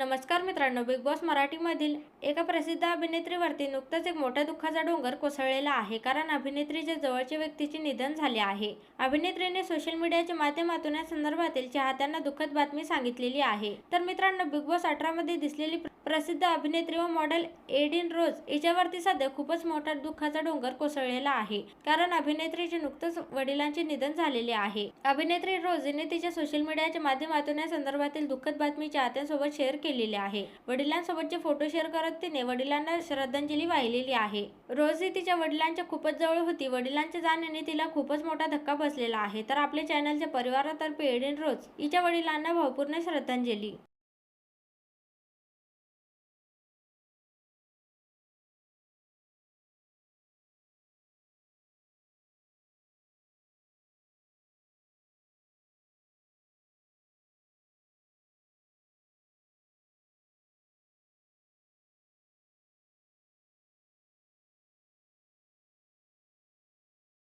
नमस्कार मित्रांनो big boss मराठीमधील एका प्रसिद्ध अभिनेत्रीवरती नुकतंच एक मोठ्या दुःखाचा डोंगर कोसळलेला आहे. कारण अभिनेत्रीच्या जवळच्या व्यक्तीचे निधन झाले आहे. अभिनेत्रीने सोशल मीडियाच्या माध्यमातून या संदर्भातील चाहत्यांना दुःखद बातमी सांगितलेली आहे. तर मित्रांनो बिग बॉस अठरा मध्ये दिसलेली प्रसिद्ध अभिनेत्री व मॉडेल एडिन रोज हिच्यावरती सध्या खूपच मोठा दुःखाचा डोंगर कोसळलेला आहे. कारण अभिनेत्रीचे नुकतंच वडिलांचे निधन झालेले आहे. अभिनेत्री रोज हिने तिच्या सोशल मीडियाच्या माध्यमातून या संदर्भातील दुःखद बातमी चाहत्यांसोबत शेअर केलेली आहे. वडिलांसोबतचे फोटो शेअर करत तिने वडिलांना श्रद्धांजली वाहिलेली आहे. रोज ही तिच्या वडिलांच्या खूपच जवळ होती. वडिलांच्या जाण्याने तिला खूपच मोठा धक्का बसलेला आहे. तर आपल्या चॅनलच्या परिवारातर्फे एडेन रोज हिच्या वडिलांना भावपूर्ण श्रद्धांजली.